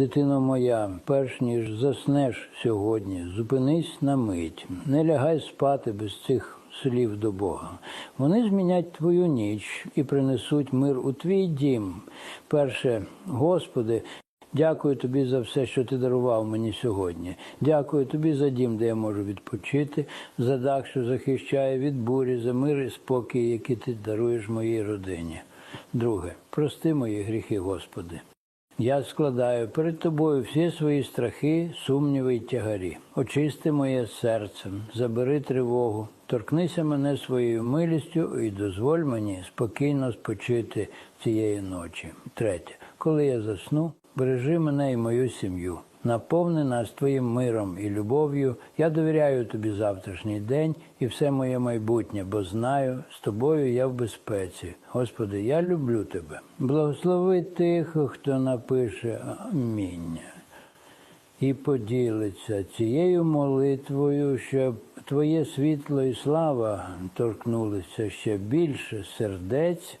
Дитино моя, перш ніж заснеш сьогодні, зупинись на мить, не лягай спати без цих слів до Бога. Вони змінять твою ніч і принесуть мир у твій дім. Перше, Господи, дякую тобі за все, що ти дарував мені сьогодні. Дякую тобі за дім, де я можу відпочити, за дах, що захищає від бурі, за мир і спокій, який ти даруєш моїй родині. Друге, прости мої гріхи, Господи. Я складаю перед тобою всі свої страхи, сумніви й тягарі. Очисти моє серце, забери тривогу, торкнися мене своєю милістю і дозволь мені спокійно спочити цієї ночі. Третє, коли я засну, бережи мене і мою сім'ю. Наповни нас твоїм миром і любов'ю. Я довіряю тобі завтрашній день і все моє майбутнє, бо знаю, з тобою я в безпеці. Господи, я люблю тебе. Благослови тих, хто напише Амінь. І поділиться цією молитвою, щоб Твоє світло і слава торкнулися ще більше сердець